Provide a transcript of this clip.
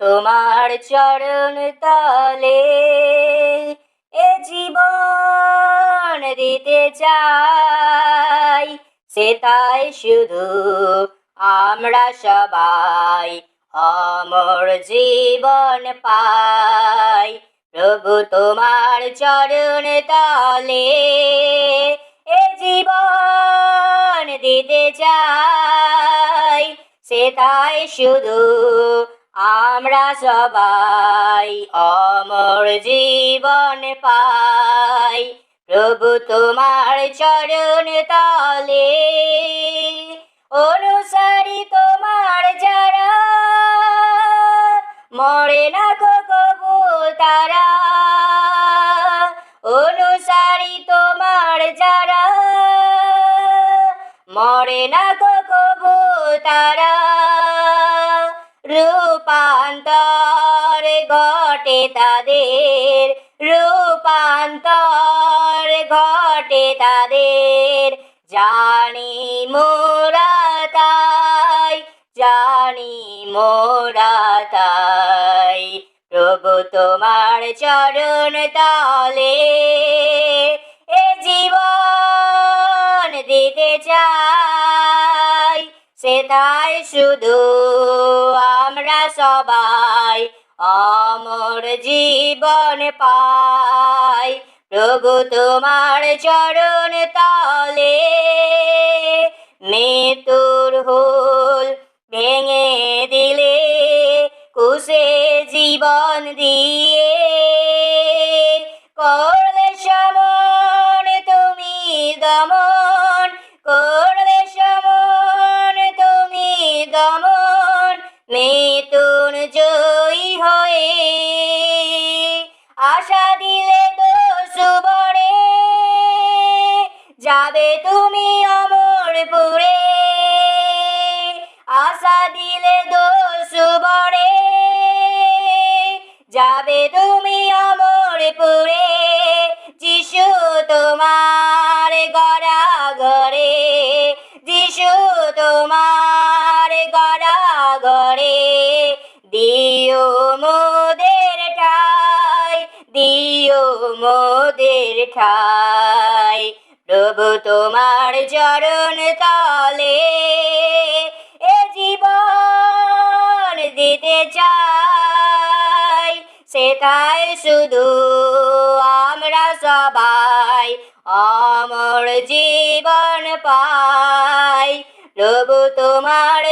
তোমার চরণ তলে এ জীবন দিতে চাই, সে তাই শুধু আমরা সবাই অমর জীবন পাই। প্রভু তোমার চরণ তলে এ জীবন দিতে চাই, সে তাই শুধু আমরা সবাই অমর জীবন পাই। প্রভু তোমার চরণ তলে, অনুসারী তোমার যারা। মরে না কবু তারা, অনুসারী তোমার যারা। মরে না কবু তারা। রূপান্তর ঘটে তাদের, রূপান্তর ঘটে তাদের। জানি মোরা তাই, জানি মোরা তাই। প্রভু তোমার চরণ তলে সেটাই শুধু আমরা সবাই অমর জীবন পাই। প্রভু তোমার চরণ তলে মৃত্যুর হুল ভেঙে দিলে, কুশে জীবন দিয়ে যাবে তুমি অমরপুরে আশা দিলে দোষুবরে যাবে তুমি অমর অমরপুরে যিশু তোমার গড়া ঘরে। যিশু তোমার গড়া ঘরে। দিও মোদের ঠাই, দিও মোদের ঠাই। প্রভু তোমার চরণ তলে, এ জীবন দিতে চাই। সেটাই শুধু আমরা সবাই অমর জীবন পাই। প্রভু তোমার